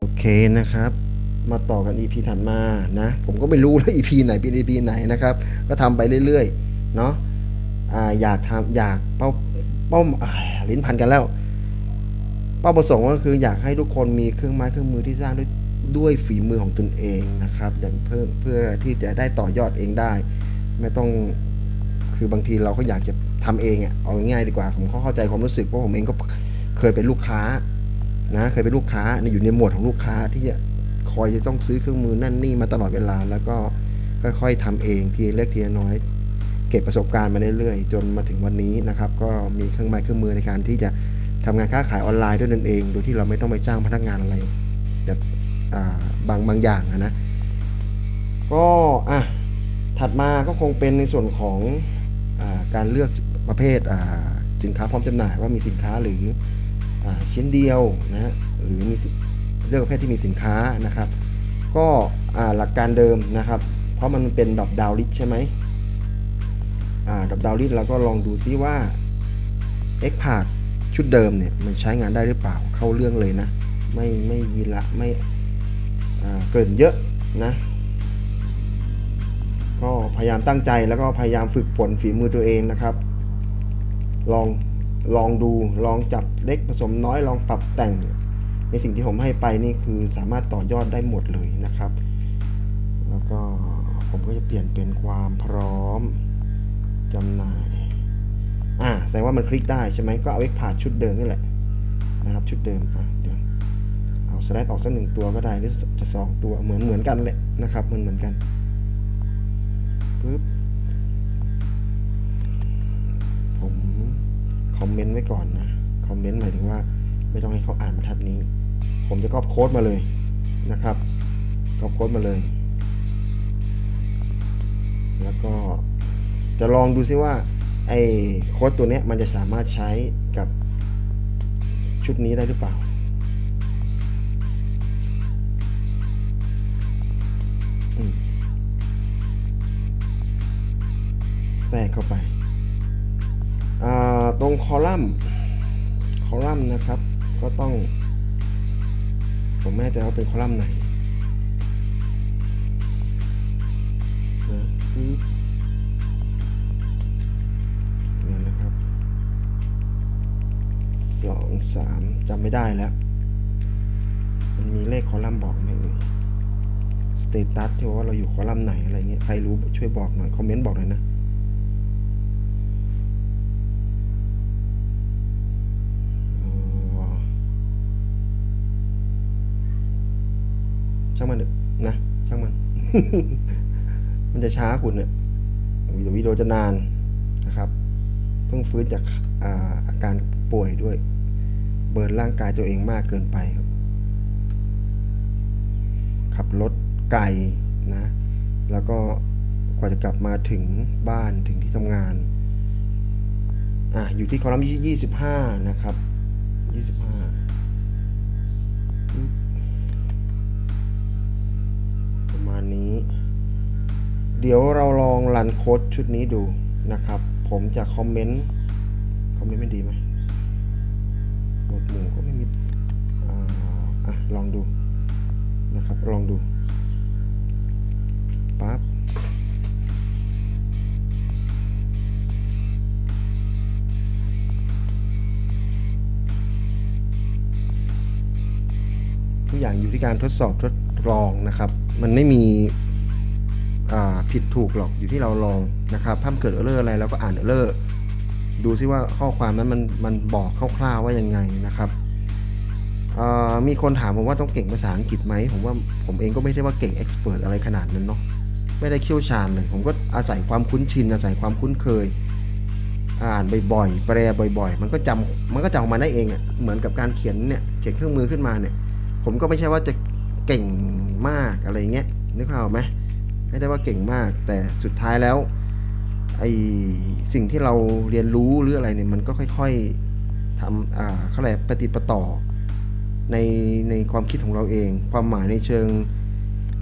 โอเคนะครับ มาต่อกัน EP ถัดมานะ ผมก็ไม่รู้แล้ว EP ไหนเป็น EP ไหนนะครับ ก็ทำไปเรื่อยๆ เนาะอ่าอยากทำอยากเป้าเป้าลิ้นพันกันแล้ว เป้าประสงค์ก็คืออยากให้ทุกคนมีเครื่องไม้เครื่องมือที่สร้างด้วยด้วยฝีมือของตนเองนะครับอย่างเพิ่มเพื่อที่จะได้ต่อยอดเองได้ ไม่ต้องคือบางทีเราก็อยากจะทำเองอะ่ะเอาง่ายๆดีกว่าผมเข้าใจความรู้สึกเพราะผมเองก็เคยเป็นลูกค้า นะเคยเป็นลูกค้าในอยู่ในหมวดของลูกค้าที่จะคอยจะต้องซื้อเครื่องมือนั่นนี่มาตลอดเวลา แล้วก็ค่อยๆทำเองทีเล็กทีน้อย เก็บประสบการณ์มาเรื่อยๆจนมาถึงวันนี้นะครับ ก็มีเครื่องไม้เครื่องมือในการที่จะทำงานค้าขายออนไลน์ด้วยนั่นเอง โดยที่เราไม่ต้องไปจ้างพนักงานอะไรแบบอ่บางบางอย่างนะก็อะถัดมาก็คงเป็นในส่วนของอการเลือกประเภทสินค้าพร้อมจำหน่ายว่ามีสินค้าหรือ ชิ้นเดียวนะฮะหรือมีเลือกประเภทที่มีสินค้านะครับ ก็หลักการเดิมนะครับ เพราะมันเป็นดอปดาวลิสใช่ไหมดับดาวลิสเราก็ลองดูซิว่า X p a t ชุดเดิมเนี่ยมันใช้งานได้หรือเปล่าเข้าเรื่องเลยนะ ไม่ไม่ยีละไม่เกินเยอะนะก็พยายามตั้งใจแล้วก็พยายามฝึกฝนฝีมือตัวเองนะครับ ลอง ลองดูลองจับเล็กผสมน้อยลองปรับแต่ง ในสิ่งที่ผมให้ไปนี่คือสามารถต่อยอดได้หมดเลยนะครับ แล้วก็ผมก็จะเปลี่ยนเป็นความพร้อมจำหน่าย อ่าแสดงว่ามันคลิกได้ใช่ไหมก็เอาเอ็กผ่าชุดเดิมนี่แหละนะครับชุดเดิมอะเดี๋ยวเอาสแลดออกสักหนึ่งตัวก็ได้หรือจะสองตัวเหมือนเหมือนกันแหละนะครับมันเหมือนกันปึ๊บ คอมเมนต์ไว้ก่อนนะคอมเมนต์หมายถึงว่าไม่ต้องให้เขาอ่านบรรทัดนี้ ผมจะก๊อปโค้ดมาเลยนะครับก๊อปโค้ดมาเลย แล้วก็จะลองดูซิว่าไอ้โค้ดตัวนี้มันจะสามารถใช้กับชุดนี้ได้หรือเปล่าแทรกเข้าไป ตรงคอลัมน์คอลัมน์นะครับ ก็ต้อง ผมไม่แน่ใจว่าเป็นคอลัมน์ไหนนะปึ๊บเดี๋ยนะครับสองสามจำไม่ได้แล้ว มันมีเลขคอลัมน์บอกไหมเอ่ยสเตตัสที่ว่าเราอยู่คอลัมน์ไหนอะไรเงี้ยใครรู้ช่วยบอกหน่อย คอมเมนต์บอกหน่อยนะ มันจะช้าคุณเนี่ยวิดีโอวิดีโอจะนานนะครับ เพิ่งฟื้นจากอาอาการป่วยด้วย เบิร์นร่างกายตัวเองมากเกินไปครับ ขับรถไกลนะ แล้วก็กว่าจะกลับมาถึงบ้านถึงที่ทำงาน อะอยู่ที่คอลัมน์ที่25 นะครับ 25 เดี๋ยวเราลองรันโค้ดชุดนี้ดูนะครับ ผมจะคอมเมนต์ คอมเมนต์ไม่ดีไหมหมดหมู่ก็ไม่มีอ่าอะลองดูนะครับ ลองดูปั๊บทุกอย่างอยู่ที่การทดสอบทดลองนะครับ มันไม่มี ผิดถูกหรอกอยู่ที่เราลองนะครับถ้าเกิดเออร์อะไรเราก็อ่านเออร์ดูซิว่าข้อความนั้นมันมันบอกคร่าวๆว่ายังไงนะครับมีคนถามผมว่าต้องเก่งภาษาอังกฤษไหมผมว่าผมเองก็ไม่ได้ว่าเก่งเอ็กซ์เพรสอะไรขนาดนั้นเนาะไม่ได้เชี่ยวชาญเลย ผมก็อาศัยความคุ้นชินอาศัยความคุ้นเคย อ่านบ่อยๆแปลบ่อย ๆ มันก็จำมันก็จำออกมาได้เองอะ่ะเหมือนกับการเขียนเนี่ยเขียนเครื่องมือขึ้นมาเนี่ย ผมก็ไม่ใช่ว่าจะเก่งมากอะไรเงี้ยนึกภาพออกไหม ไม่ได้ว่าเก่งมาก แต่สุดท้ายแล้วไอสิ่งที่เราเรียนรู้หรืออะไรเนี่ยมันก็ค่อยๆทำอ่าเขาเรียกปฏิปต่อในในความคิดของเราเอง ความหมายในเชิง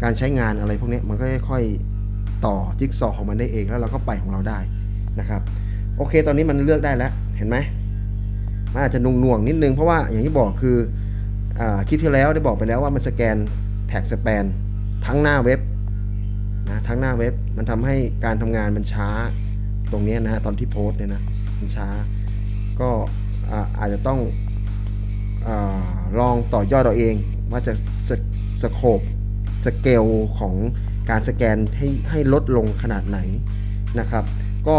การใช้งานอะไรพวกนี้มันก็ค่อยๆต่อจิ๊กซอของมันได้เองแล้วเราก็ไปของเราได้นะครับ โอเคตอนนี้มันเลือกได้แล้วเห็นไหมมันอาจจะนุ่งน่วงๆนิดนึงเพราะว่าอย่างที่บอกคืออ่าคลิปที่แล้วได้บอกไปแล้วว่ามันสแกนแท็กสแปนทั้งหน้าเว็บ ทั้งหน้าเว็บ มันทำให้การทำงานมันช้าตรงนี้นะฮะตอนที่โพสต์เนี่ยนะมันช้า ก็อาจจะต้องอลองต่อยอดเราเอง ว่าจะสสโคปสเกลของการสแกนให้ให้ลดลงขนาดไหนนะครับ ก็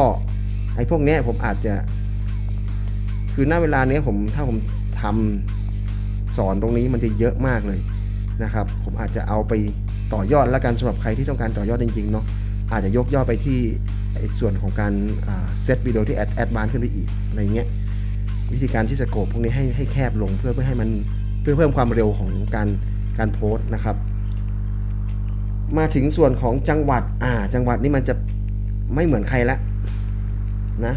ไอ้พวกนี้ผมอาจจะ คือณเวลาเนี้ยผมถ้าผมทำสอนตรงนี้มันจะเยอะมากเลยนะครับ ผมอาจจะเอาไป ต่อยอดแล้วกันสำหรับใครที่ต้องการต่อยอดจริงๆเนาะอาจจะยกยอดไปที่ส่วนของการเซตวิดีโอที่แอดแอดบานขึ้นไปอีกอะไรเงี้ยวิธีการที่สโคปพวกนี้ให้ให้แคบลงเพื่อเพื่อให้มันเพื่อเพิ่มความเร็วของการการโพสต์นะครับ มาถึงส่วนของจังหวัดอ่าจังหวัดนี่มันจะไม่เหมือนใครละนะ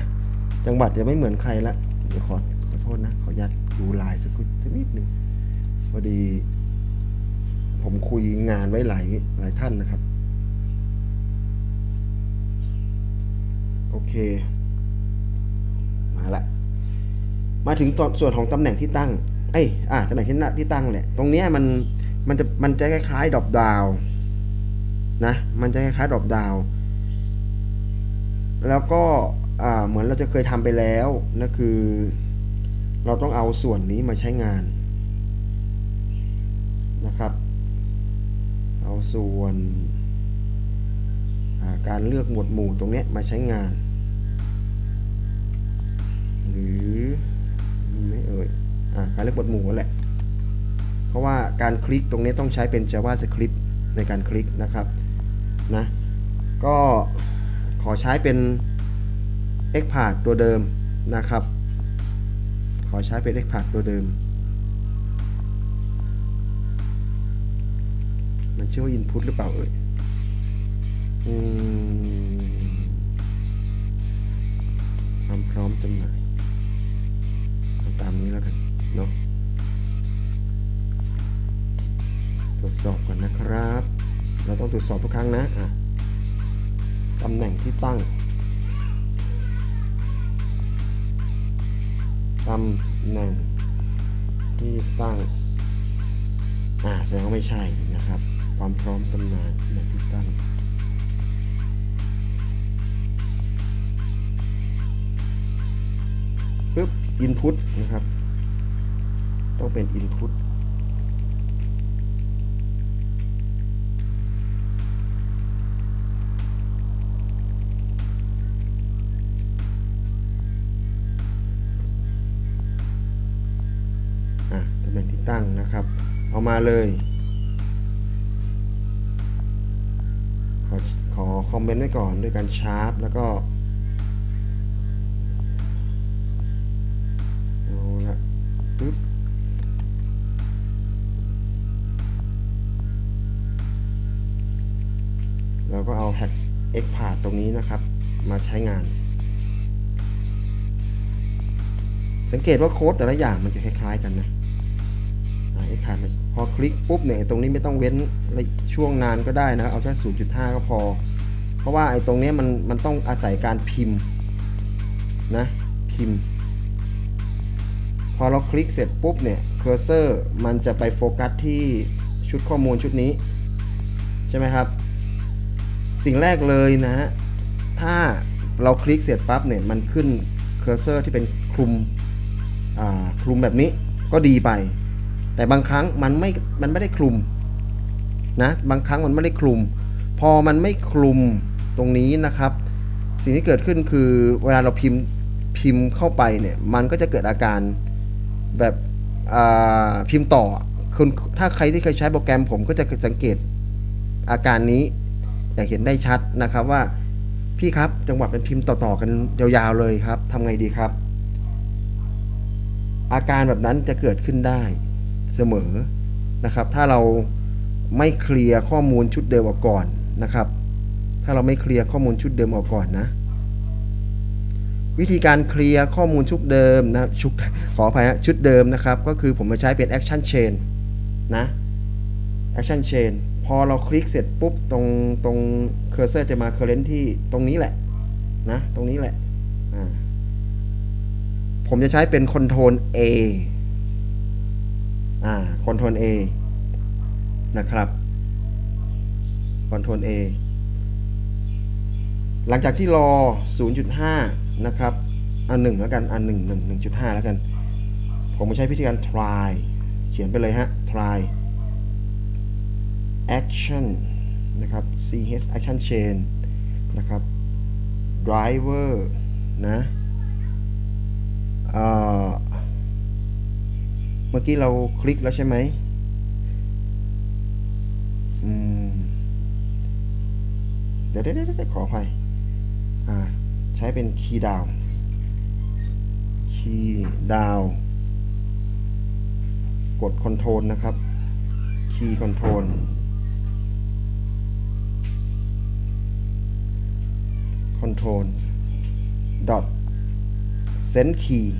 จังหวัดจะไม่เหมือนใครละเดี๋ยวขอขอโทษนะขออนุญาตดูลน์สักสักนิดหนึ่งพอดี ผมคุยงานไว้หลายหลายท่านนะครับ โอเค มาละ มาถึงตอนส่วนของตำแหน่งที่ตั้ง เอ้ยอ่าตำแหน่งที่ตั้งที่ตั้งแหละ ตรงเนี้ยมันมันจะมันจะคล้ายๆดรอปดาวนะ มันจะคล้ายๆดรอปดาวแล้วก็อ่าเหมือนเราจะเคยทำไปแล้วนั่นคือ เราต้องเอาส่วนนี้มาใช้งานนะครับ ส่วนาการเลือกหมวดหมู่ตรงนี้มาใช้งาน หรือไม่เอ่ยอการเลือกหมวดหมู่นั่นแหละ เพราะว่าการคลิกตรงนี้ต้องใช้เป็น JavaScript ในการคลิกนะครับนะก็ขอใช้เป็น Xpath ตัวเดิมนะครับ ขอใช้เป็น Xpath ตัวเดิม มันชื่อว่า Input หรือเปล่าเอ่ยอืมความพร้อมจำหน่ายเอาตามนี้แล้วกันเนาะตรวจสอบก่อนนะครับ เราต้องตรวจสอบทุกครั้งนะอะตำแหน่งที่ตั้งตำแหน่งที่ตั้ง อ่าแสดงว่าไม่ใช่ ความพร้อมตำแหน่งตำแหน่งที่ตั้งปึ๊บ input นะครับ ต้องเป็น input อะตำแหน่งที่ตั้งนะครับ เอามาเลย คอมเมนต์ไว้ก่อนด้วยการชาร์ปแล้วก็เอาละปึ๊บแล้วก็เอา Hex X p a t ตรงนี้นะครับ มาใช้งาน สังเกตว่าโค้ดแต่ละอย่างมันจะคล้ายๆกันนะไอ้ผ่านพอคลิกปุ๊บเนี่ยตรงนี้ไม่ต้องเว้นช่วงนานก็ได้นะ เอาแค่ 0.5 ก็พอ เพราะว่าไอ้ตรงนี้มันมันต้องอาศัยการพิมพ์นะพิมพ์ พอเราคลิกเสร็จปุ๊บเนี่ยเคอร์เซอร์มันจะไปโฟกัสที่ชุดข้อมูลชุดนี้ ใช่ไหมครับ สิ่งแรกเลยนะฮะถ้าเราคลิกเสร็จปั๊บเนี่ยมันขึ้นเคอร์เซอร์ที่เป็นคลุมอ่าคลุมแบบนี้ก็ดีไป แต่บางครั้งมันไม่มันไม่ได้คลุมนะบางครั้งมันไม่ได้คลุม พอมันไม่คลุม ตรงนี้นะครับ สิ่งที่เกิดขึ้นคือเวลาเราพิมพ์พิมพ์เข้าไปเนี่ยมันก็จะเกิดอาการแบบพิมพ์ต่อคุณถ้าใครที่เคยใช้โปรแกรมผมก็จะสังเกตอาการนี้อย่างเห็นได้ชัดนะครับว่าพี่ครับจังหวะเป็นพิมพ์ต่อๆกันยาวๆเลยครับทำไงดีครับ อาการแบบนั้นจะเกิดขึ้นได้เสมอนะครับ ถ้าเราไม่เคลียร์ข้อมูลชุดเดิมออกก่อนนะครับ ถ้าเราไม่เคลียร์ข้อมูลชุดเดิมออกก่อนนะ วิธีการเคลียร์ข้อมูลชุดเดิมนะชุดขออภัยฮะชุดเดิมนะครับ ก็คือผมมาใช้เป็น action chain นะ action chain พอเราคลิกเสร็จปุ๊บตรงตรงเคอร์เซอร์จะมา current ที่ตรงนี้แหละนะตรงนี้แหละผมจะใช้เป็น Ctrl A อ่า Ctrl A นะครับ Ctrl A หลังจากที่รอ 0.5 นะครับ อันหนึ่งแล้วกัน อันหนึ่งหนึ่งหนึ่งจุดห้าแล้วกัน ผมจะใช้วิธีการ try เขียนไปเลยฮะ try action นะครับ ch action chain นะครับ driver นะเมื่อกี้เราคลิกแล้วใช่ไหมอืมเดี๋ยวเดี๋ยวเดี๋ยวขออภัย ใช้เป็นคีย์ดาวคีย์ดาวกดคอนโทรลนะครับคีย์คอนโทรลคอนโทรลดอทเซนคีย์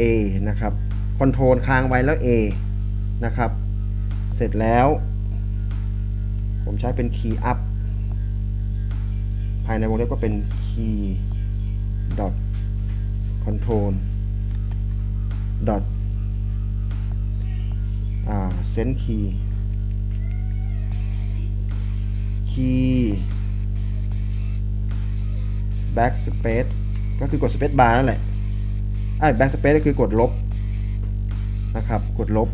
A นะครับคอนโทรลค้างไว้แล้ว A นะครับ เสร็จแล้ว ผมใช้เป็นคีย์อัพ ภายในวงเล็บก็เป็น key dot control dot send key key backspace ก็คือกด space bar นั่นแหละไอ้ backspace ก็คือกดลบนะครับ กดลบ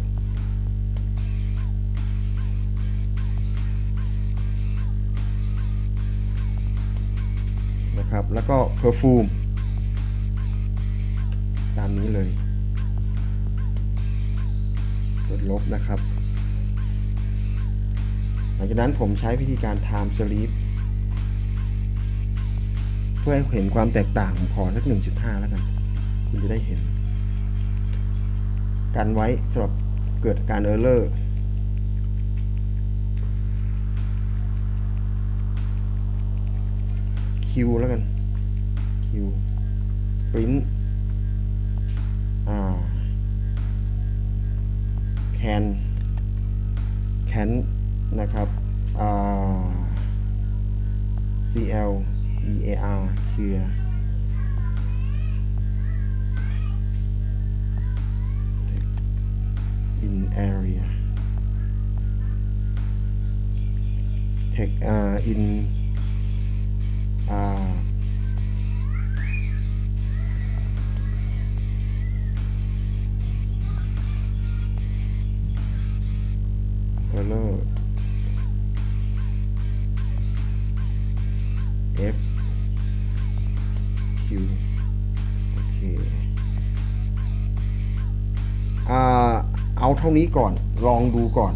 นะครับ แล้วก็ perfume ตามนี้เลยกดลบนะครับ หลังจากนั้นผมใช้วิธีการ time sleep เพื่อให้เห็นความแตกต่างผมขอสัก 1.5 แล้วกัน คุณจะได้เห็น กันไว้สำหรับเกิดการ error คิวแล้วกันคิวปริ้นแคนแคนนะครับอ่า cl ear เคลียอินแอเรียเทคอ่าอิน area. Take, uh, in Hello. F Q โอเคอ่าเอาเท่านี้ก่อนลองดูก่อน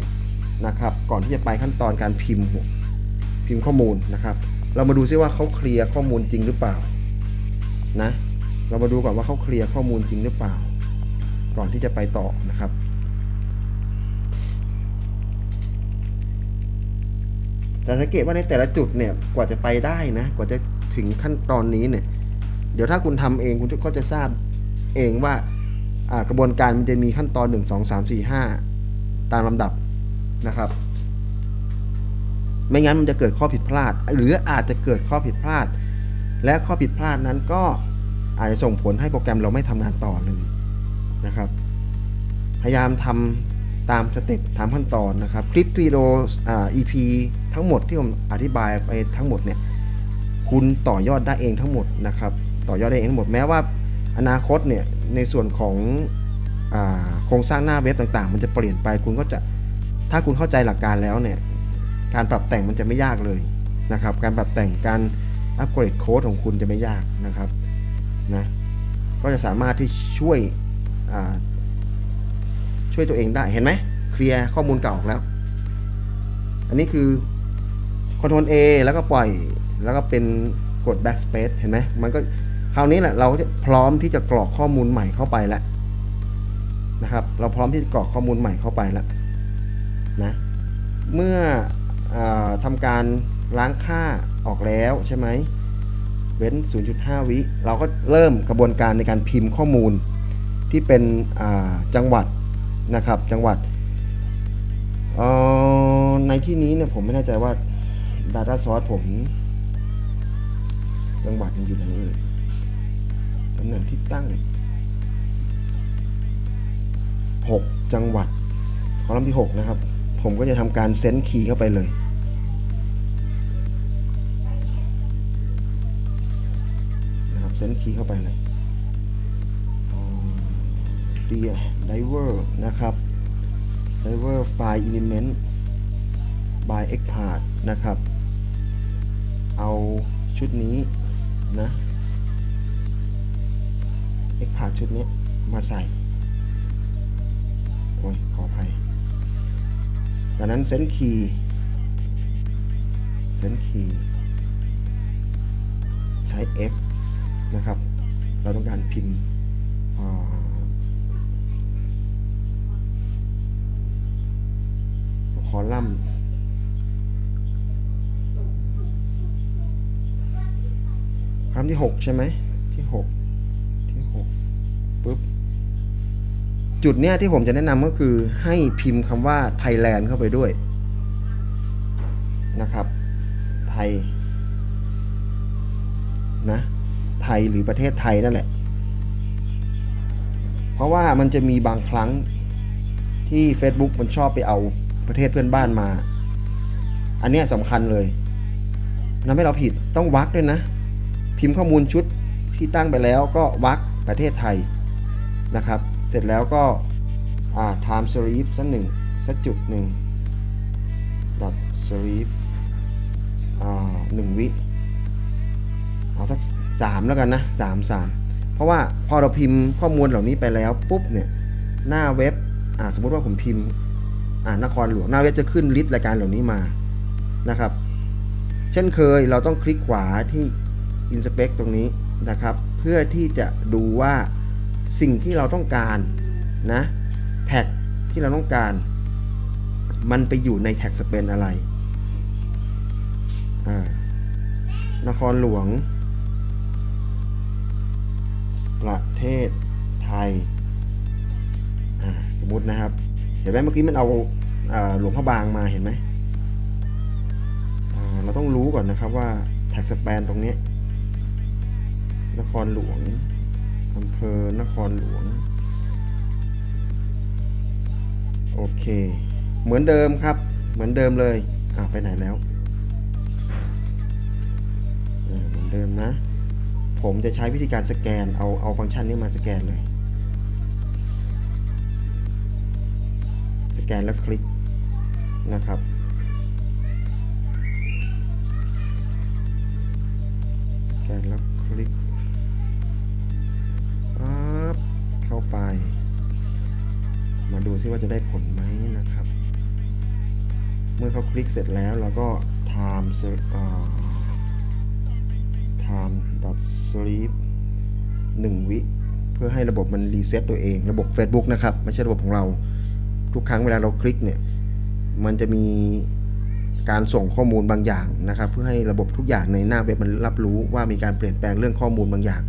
นะครับ ก่อนที่จะไปขั้นตอนการพิมพ์พิมพ์ข้อมูลนะครับ เรามาดูซิว่าเขาเคลียร์ข้อมูลจริงหรือเปล่านะ เรามาดูก่อนว่าเขาเคลียร์ข้อมูลจริงหรือเปล่า ก่อนที่จะไปต่อนะครับจะสังเกตว่าในแต่ละจุดเนี่ยกว่าจะไปได้นะ กว่าจะถึงขั้นตอนนี้เนี่ย เดี๋ยวถ้าคุณทำเองคุณก็จะทราบเองว่ากระบวนการมันจะมีขั้นตอน 1 2 3 4 5 ตามลำดับนะครับ ไม่งั้นมันจะเกิดข้อผิดพลาด หรืออาจจะเกิดข้อผิดพลาด และข้อผิดพลาดนั้นก็อาจจะส่งผลให้โปรแกรมเราไม่ทำงานต่อเลยนะครับ พยายามทำตามสเต็ปตามขั้นตอนนะครับ คลิปวิดีโออ่า EP ทั้งหมดที่ผมอธิบายไปทั้งหมดเนี่ยคุณต่อยอดได้เองทั้งหมดนะครับ ต่อยอดได้เองทั้งหมดแม้ว่าอนาคตเนี่ยในส่วนของอโครงสร้างหน้าเว็บต่างๆ มันจะเปลี่ยนไปคุณก็จะถ้าคุณเข้าใจหลักการแล้วเนี่ย การปรับแต่งมันจะไม่ยากเลยนะครับ การปรับแต่งการอัปเกรดโค้ดของคุณจะไม่ยากนะครับนะก็จะสามารถที่ช่วยช่วยตัวเองได้เห็นไหมเคลียร์ข้อมูลเก่าออกแล้ว อันนี้คือ Ctrl A แล้วก็ปล่อยแล้วก็เป็นกด backspace เห็นไหมมันก็คราวนี้แหละเราจะพร้อมที่จะกรอกข้อมูลใหม่เข้าไปแล้วนะครับ เราพร้อมที่จะกรอกข้อมูลใหม่เข้าไปแล้วนะ เมื่อ ทำการล้างค่าออกแล้วใช่ไหมเว้น 0.5 วิ เราก็เริ่มกระบวนการในการพิมพ์ข้อมูลที่เป็นจังหวัดนะครับจังหวัดในที่นี้เนี่ยผมไม่แน่ใจว่า Data Source ผม จังหวัดมันอยู่ไหนเอ่ยตำแหน่งที่ตั้ง 6 จังหวัด คอลัมน์ที่ 6 นะครับ ผมก็จะทำการเซนคีย์เข้าไปเลย นะครับเซนคีย์เข้าไปเลยเดียไดเวอร์นะครับ diver file element by expart นะครับ เอาชุดนี้นะ expart ชุดนี้มาใส่ โอ้ย ขออภัยดังนั้นเซนคีย์เซนคีย์ใช้ F นะครับ เราต้องการพิมพ์อ่าคอลัมน์คำที่ 6 ใช่ไหมที่6ที่6ปุ๊บจุดเนี้ยที่ผมจะแนะนำก็คือให้พิมพ์คำว่า Thailand เข้าไปด้วยนะครับไทย ไทยหรือประเทศไทยนั่นแหละ เพราะว่ามันจะมีบางครั้งที่ Facebook มันชอบไปเอาประเทศเพื่อนบ้านมา อันนี้สำคัญเลยทำให้เราผิดต้องวักด้วยนะ พิมพ์ข้อมูลชุดที่ตั้งไปแล้วก็วักประเทศไทยนะครับ เสร็จแล้วก็อ่า time sleep สักหนึ่งสักจุดหนึ่ง dot sleep อ่าหนึ่งวิ เอาสัก สามแล้วกันนะสามสามเพราะว่าพอเราพิมพ์ข้อมูลเหล่านี้ไปแล้วปุ๊บเนี่ยหน้าเว็บอ่าสมมุติว่าผมพิมพ์อ่านครหลวงหน้าเว็บจะขึ้นลิสต์รายการเหล่านี้มานะครับ เช่นเคยเราต้องคลิกขวาที่ inspect ตรงนี้นะครับ เพื่อที่จะดูว่าสิ่งที่เราต้องการนะแท็กที่เราต้องการ มันไปอยู่ในแท็กสเปนอะไรอ่านครหลวง ประเทศไทย สมมตินะครับ เห็นไหมเมื่อกี้มันเอาอาหลวงพระบางมาเห็นไหม เราต้องรู้ก่อนนะครับว่าแท็กสเปนตรงนี้ นครหลวงอำเภอนครหลวง โอเค เหมือนเดิมครับ เหมือนเดิมเลย อ่าไปไหนแล้ว เหมือนเดิมนะ ผมจะใช้วิธีการสแกนเอาเอาฟังก์ชันนี้มาสแกนเลย สแกนแล้วคลิกนะครับ สแกนแล้วคลิกปั๊บเข้าไป มาดูซิว่าจะได้ผลไหมนะครับ เมื่อเขาคลิกเสร็จแล้วเราก็ time ser- อ่า time dot sleep 1 วิ เพื่อให้ระบบมันรีเซ็ตตัวเอง ระบบ Facebook นะครับ ไม่ใช่ระบบของเรา ทุกครั้งเวลาเราคลิกเนี่ย มันจะมีการส่งข้อมูลบางอย่างนะครับ เพื่อให้ระบบทุกอย่างในหน้าเว็บมันรับรู้ว่ามีการเปลี่ยนแปลงเรื่องข้อมูลบางอย่าง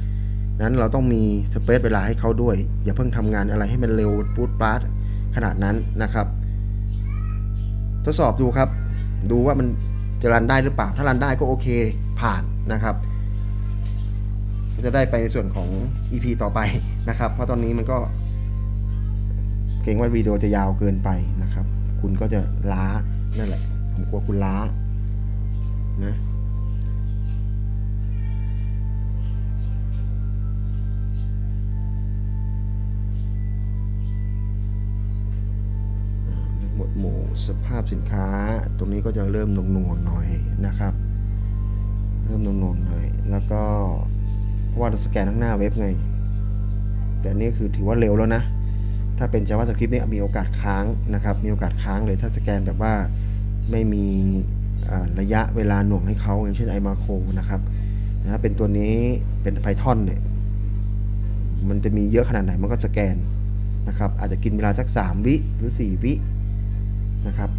นั้นเราต้องมีสเปซเวลาให้เขาด้วย อย่าเพิ่งทำงานอะไรให้มันเร็วปูดปาร์ตขนาดนั้นนะครับ ทดสอบดูครับ ดูว่ามันจะรันได้หรือเปล่า ถ้ารันได้ก็โอเคผ่านนะครับ จะได้ไปในส่วนของ EP ต่อไปนะครับ เพราะตอนนี้มันก็เกรงว่าวิดีโอจะยาวเกินไปนะครับ คุณก็จะล้านั่นแหละ ผมกลัวคุณล้านะหมวดหมู่สภาพสินค้า ตรงนี้ก็จะเริ่มหน่วงหน่อยนะครับ เริ่มหน่วงหน่อย แล้วก็ เพราะว่าเราสแกนข้างหน้าเว็บไง แต่นี่คือถือว่าเร็วแล้วนะ ถ้าเป็น JavaScript เนี่ยมีโอกาสค้างนะครับ มีโอกาสค้างเลยถ้าสแกนแบบว่าไม่มีระยะเวลาหน่วงให้เขาอย่างเช่น iMacro นะครับนะถ้าเป็นตัวนี้เป็น Python เนี่ยมันจะมีเยอะขนาดไหนมันก็สแกนนะครับ อาจจะกินเวลาสัก 3 วิหรือ 4 วินะครับ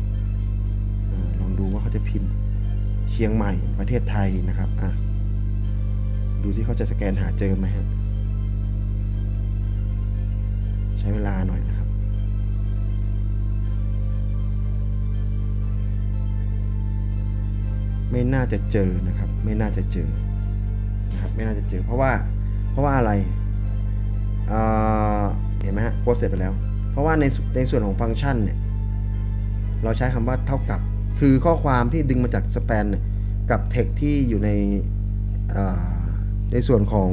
อลองดูว่าเขาจะพิมพ์เชียงใหม่ประเทศไทยนะครับอะ ดูสิเขาจะสแกนหาเจอไหมฮะ ใช้เวลาหน่อยนะครับ ไม่น่าจะเจอนะครับ ไม่น่าจะเจอนะครับ ไม่น่าจะเจอ เพราะว่า เพราะว่าอะไรเเห็นไหมฮะโค้ดเสร็จไปแล้ว เพราะว่าในในส่วนของฟังก์ชันเนี่ย เราใช้คำว่าเท่ากับ คือข้อความที่ดึงมาจากสแปนกับเทคที่อยู่ใน ในส่วนของ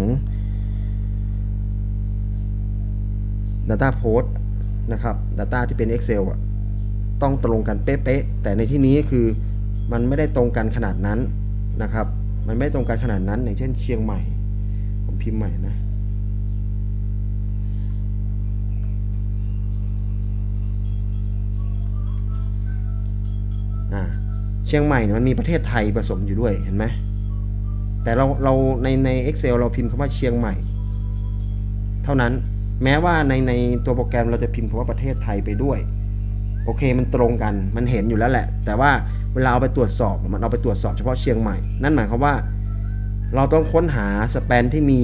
Data Post นะครับ Data ที่เป็น Excel อะต้องตรงกันเป๊ะๆแต่ในที่นี้คือมันไม่ได้ตรงกันขนาดนั้นนะครับ มันไม่ตรงกันขนาดนั้น อย่างเช่นเชียงใหม่ ผมพิมพ์ใหม่นะอ่าเชียงใหม่มันมีประเทศไทยผสมอยู่ด้วยเห็นไหม แต่เราเราในใน Excel เราพิมพ์คำว่าเชียงใหม่ เท่านั้นแม้ว่าในในตัวโปรแกรมเราจะพิมพ์คำว่าประเทศไทยไปด้วย โอเคมันตรงกันมันเห็นอยู่แล้วแหละ แต่ว่าเวลาเอาไปตรวจสอบมันเอาไปตรวจสอบเฉพาะเชียงใหม่ นั่นหมายความว่า เราต้องค้นหาสแปนที่มี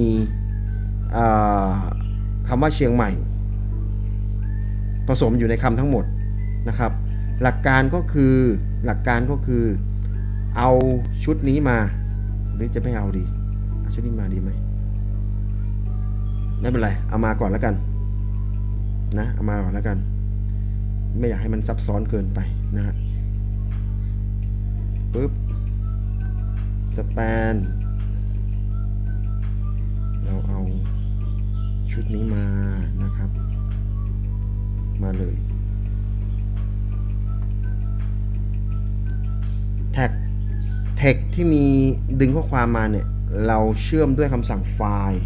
คำว่าเชียงใหม่ ผสมอยู่ในคำทั้งหมดนะครับ หลักการก็คือหลักการก็คือเอาชุดนี้มา หรือจะไม่เอาดีเอาชุดนี้มาดีไหมไม่เป็นไร เอามาก่อนแล้วกัน นะ เอามาก่อนแล้วกัน ไม่อยากให้มันซับซ้อนเกินไปนะฮะปึ๊บสแปน เราเอาชุดนี้มานะครับ มาเลย แท็ก แท็กที่มีดึงข้อความมาเนี่ย เราเชื่อมด้วยคำสั่งไฟล์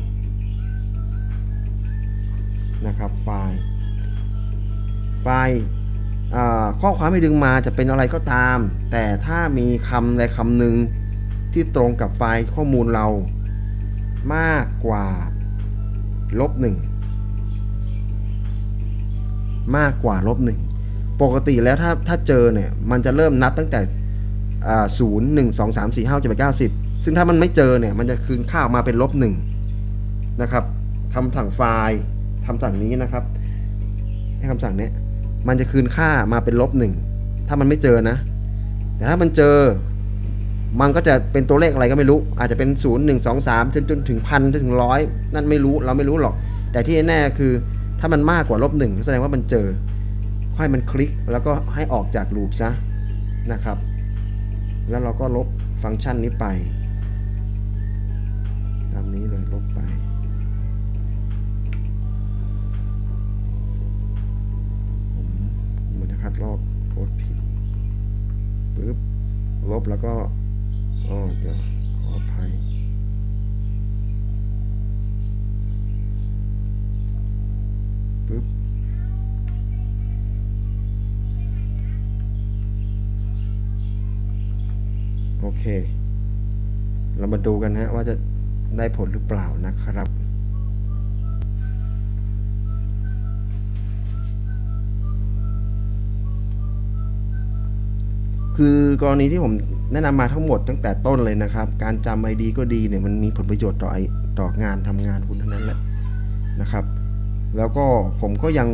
นะครับไฟล์ไฟล์ข้อความที่ดึงมาจะเป็นอะไรก็ตาม แต่ถ้ามีคำใดคำหนึ่งที่ตรงกับไฟล์ข้อมูลเรามากกว่าลบหนึ่งมากกว่าลบหนึ่งปกติแล้วถ้าถ้าเจอเนี่ย มันจะเริ่มนับตั้งแต่ ศูนย์หนึ่งสองสามสี่ห้าเจะไปดเก้าสิบซึ่งถ้ามันไม่เจอเนี่ยมันจะคืนค่าออกมาเป็นลบหนึ่งนะครับคำสั่งไฟล์คำสั่งนี้นะครับให้คำสั่งเนี้ยมันจะคืนค่ามาเป็นลบหนึ่งถ้ามันไม่เจอนะ แต่ถ้ามันเจอ มันก็จะเป็นตัวเลขอะไรก็ไม่รู้ อาจจะเป็น 0 1 2 3จนจนถึงพันจนถึงร้อยนั่นไม่รู้เราไม่รู้หรอก แต่ที่แน่คือถ้ามันมากกว่าลบหนึ่งแสดงว่ามันเจอ ค่อยมันคลิกแล้วก็ให้ออกจากลูปซะนะครับ แล้วเราก็ลบฟังก์ชันนี้ไป ตามนี้เลยลบไป ผมมันจะคัดลอกโค้ดผิดปึ๊บลบแล้วก็อ๋อเดี๋ยว โอเค เรามาดูกันฮะว่าจะได้ผลหรือเปล่านะครับคือกรณีที่ผมแนะนำมาทั้งหมดตั้งแต่ต้นเลยนะครับ การจำ ID ก็ดีเนี่ยมันมีผลประโยชน์ต่อไอต่องานทำงานคุณเท่านั้นแหละนะครับ แล้วก็ผมก็ยัง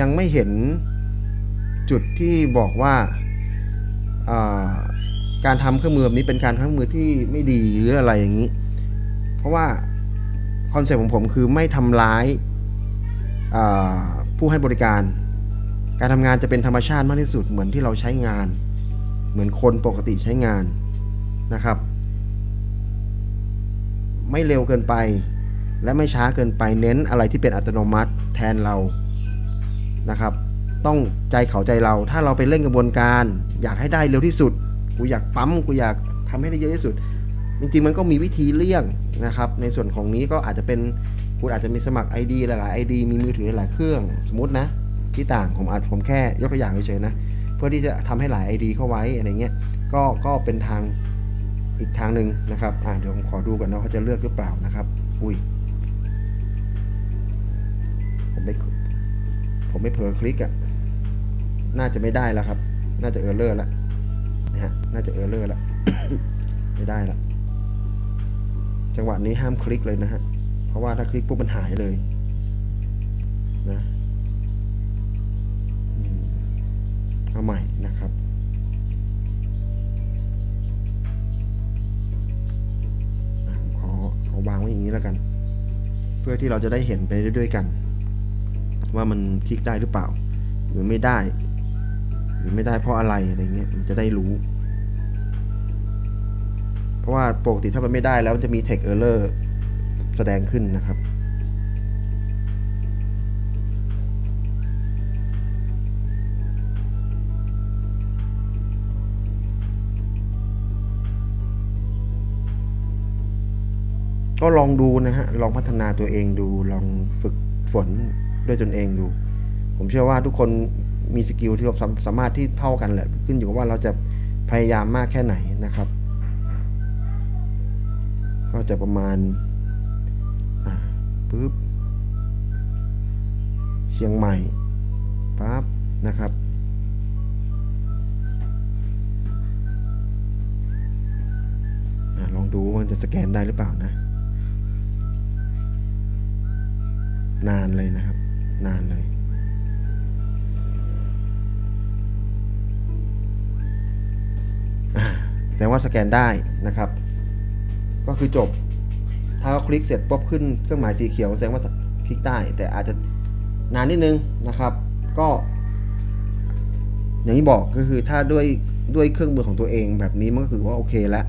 ยังไม่เห็นจุดที่บอกว่า การทำเครื่องมือแบบนี้เป็นการทำเครื่องมือที่ไม่ดีหรืออะไรอย่างนี้ เพราะว่าคอนเซ็ปต์ของผมคือไม่ทำร้ายผู้ให้บริการ การทำงานจะเป็นธรรมชาติมากที่สุดเหมือนที่เราใช้งาน เหมือนคนปกติใช้งานนะครับ ไม่เร็วเกินไป และไม่ช้าเกินไปเน้นอะไรที่เป็นอัตโนมัติแทนเรานะครับ ต้องใจเขาใจเรา ถ้าเราไปเร่งกระบวนการ อยากให้ได้เร็วที่สุด กูอยากปั๊ม กูอยากทำให้ได้เยอะที่สุด จริงๆ มันก็มีวิธีเลี่ยงนะครับ ในส่วนของนี้ก็อาจจะเป็นคุณอาจจะมีสมัคร ID หลายๆ ID มีมือถือหลายเครื่อง สมมตินะ ที่ต่างผมอาจผมแค่ยกตัวอย่างเฉยๆนะ เพื่อที่จะทำให้หลาย ID เข้าไว้อะไรเงี้ย ก็ก็เป็นทางอีกทางหนึ่งนะครับ อ่าเดี๋ยวผมขอดูก่อนนะเขาจะเลือกหรือเปล่านะครับ อุ้ย ผมไม่ผมไม่เผลอคลิกอะ่ะ น่าจะไม่ได้แล้วครับ น่าจะเออร์เลอร์แล้วนะฮะน่าจะเออร์เลอร์แล้วไม่ได้ละจังหวะนี้ห้ามคลิกเลยนะฮะเพราะว่าถ้าคลิกปุ๊บมันหายเลยนะเอาใหม่นะครับขอขอวางไว้อย่างนี้แล้วกัน เพื่อที่เราจะได้เห็นไปด้วยๆกัน ว่ามันคลิกได้หรือเปล่า หรือไม่ได้ หรือไม่ได้เพราะอะไรอะไรเงี้ยมันจะได้รู้ เพราะว่าปกติถ้ามันไม่ได้แล้วมันจะมี text error แสดงขึ้นนะครับก็ลองดูนะฮะ ลองพัฒนาตัวเองดู ลองฝึกฝนด้วยตนเองดู ผมเชื่อว่าทุกคน มีสกิลที่สามสามารถที่เท่ากันแหละ ขึ้นอยู่กับว่าเราจะพยายามมากแค่ไหนนะครับ ก็จะประมาณอะปึ๊บเชียงใหม่ปั๊บนะครับอลองดูว่ามันจะสแกนได้หรือเปล่านะ นานเลยนะครับ นานเลย ดงว่าสแกนได้นะครับ ก็คือจบ ถ้าคลิกเสร็จปุ๊บขึ้นเครื่องหมายสีเขียวแสดงว่าคลิกได้ แต่อาจจะนานนิดนึงนะครับ ก็ อย่างที่บอกก็คือถ้าด้วยด้วยเครื่องมือของตัวเองแบบนี้มันก็คือว่าโอเคแล้ว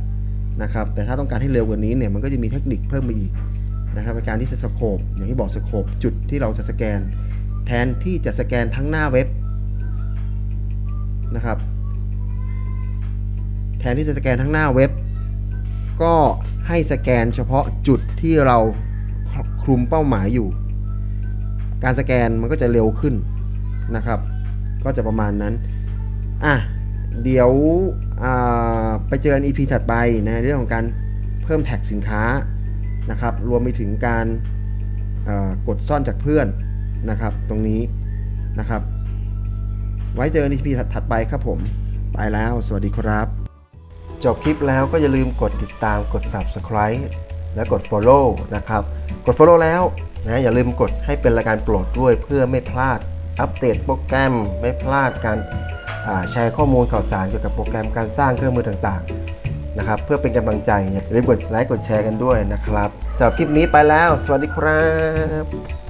นะครับ แต่ถ้าต้องการให้เร็วกว่านี้เนี่ยมันก็จะมีเทคนิคเพิ่มมาอีกนะครับในการที่จะสโคปอย่างที่บอกสโคปจุดที่เราจะสแกน แทนที่จะสแกนทั้งหน้าเว็บนะครับ แทนที่จะสแกนทั้งหน้าเว็บ ก็ให้สแกนเฉพาะจุดที่เราคลุมเป้าหมายอยู่ การสแกนมันก็จะเร็วขึ้นนะครับ ก็จะประมาณนั้น อะ เดี๋ยวไปเจอกัน EP ถัดไปนะเรื่องของการเพิ่มแท็กสินค้านะครับ รวมไปถึงการกดซ่อนจากเพื่อนนะครับ ตรงนี้นะครับ ไว้เจอกัน EP ถัดไปครับผม ไปแล้ว สวัสดีครับ จบคลิปแล้วก็อย่าลืมกดติดตามกด Subscribe และกด Follow นะครับ กด Follow แล้วนะอย่าลืมกดให้เป็นรายการโปรดด้วยเพื่อไม่พลาดอัปเดตโปรแกรมไม่พลาดการแชร์ข้อมูลข่าวสารเกี่ยวกับโปรแกรมการสร้างเครื่องมือต่างๆนะครับเพื่อเป็นกำลังใจอย่าลืมกดไลค์กดแชร์กันด้วยนะครับสำหรับคลิปนี้ไปแล้ว สวัสดีครับ